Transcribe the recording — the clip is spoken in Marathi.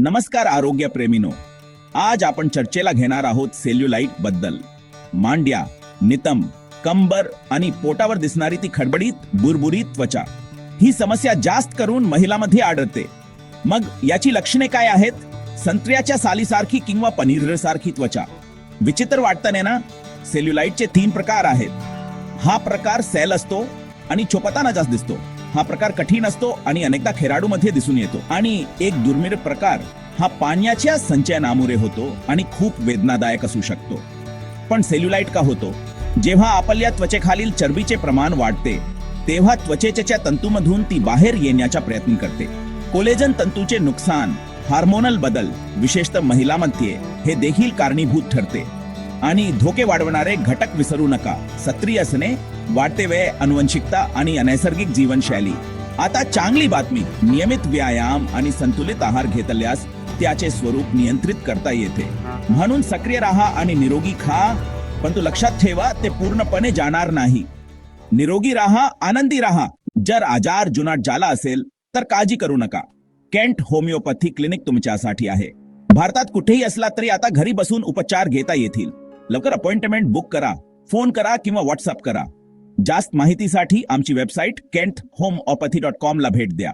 नमस्कार आरोग्य प्रेमीनो आज आपण चर्चेला घेणार आहोत सेल्युलाइटबद्दल. मांड्या नितंब कंबर आणि पोटावर दिसणारी ती खडबडीत बुरबुरीत त्वचा. ही समस्या जास्त करून महिलामध्ये आढळते. मग याची लक्षणे काय आहेत? संत्र्याच्या सालीसारखी किंवा पनीरसारखी त्वचा. विचित्र वाटतं नाही ना सेल्युलाइटचे तीन प्रकार आहेत. हा प्रकार सेल असतो आणि छोपताना जास्त दिसतो. हा प्रकार कठीण असतो आणि अनेकदा खेळाडूमध्ये दिसून येतो. आणि एक दुर्मिळ प्रकार हा पाण्याच्या संचयनामुळे होतो आणि खूप वेदनादायक असू शकतो. पण सेल्युलाइट का होतो? जेव्हा आपल्या त्वचेखालील चरबीचे प्रमाण वाढते तेव्हा त्वचेच्या तंतूमधून ती बाहेर येण्याचा प्रयत्न करते. कोलेजन तंतूचे नुकसान हार्मोनल बदल विशेषतः महिलांमध्ये हे देखील कारणीभूत ठरते. आणि धोके वाढवणारे घटक विसरू नका. सक्रिय असणे वाढते वय अनुवंशिकता आणि अनैसर्गिक जीवनशैली. आता चांगली बातमी नियमित व्यायाम आणि संतुलित आहार घेतल्यास त्याचे स्वरूप नियंत्रित करता येते. म्हणून सक्रिय राहा आणि निरोगी खा परंतु लक्षात ठेवा ते पूर्णपणे जाणार नाही. निरोगी राहा आनंदी राहा. जर आजार जुनाट झाला असेल तर काळजी करू नका. केंट होमिओपॅथी क्लिनिक तुमच्यासाठी आहे. भारतात कुठेही असला तरी आता घरी बसून उपचार घेता येतील. लवकर अपॉइंटमेंट बुक करा फोन करा किंवा व्हॉट्सअप करा. जास्त माहितीसाठी आमची website Kent homoeopathy dot com ला भेट द्या.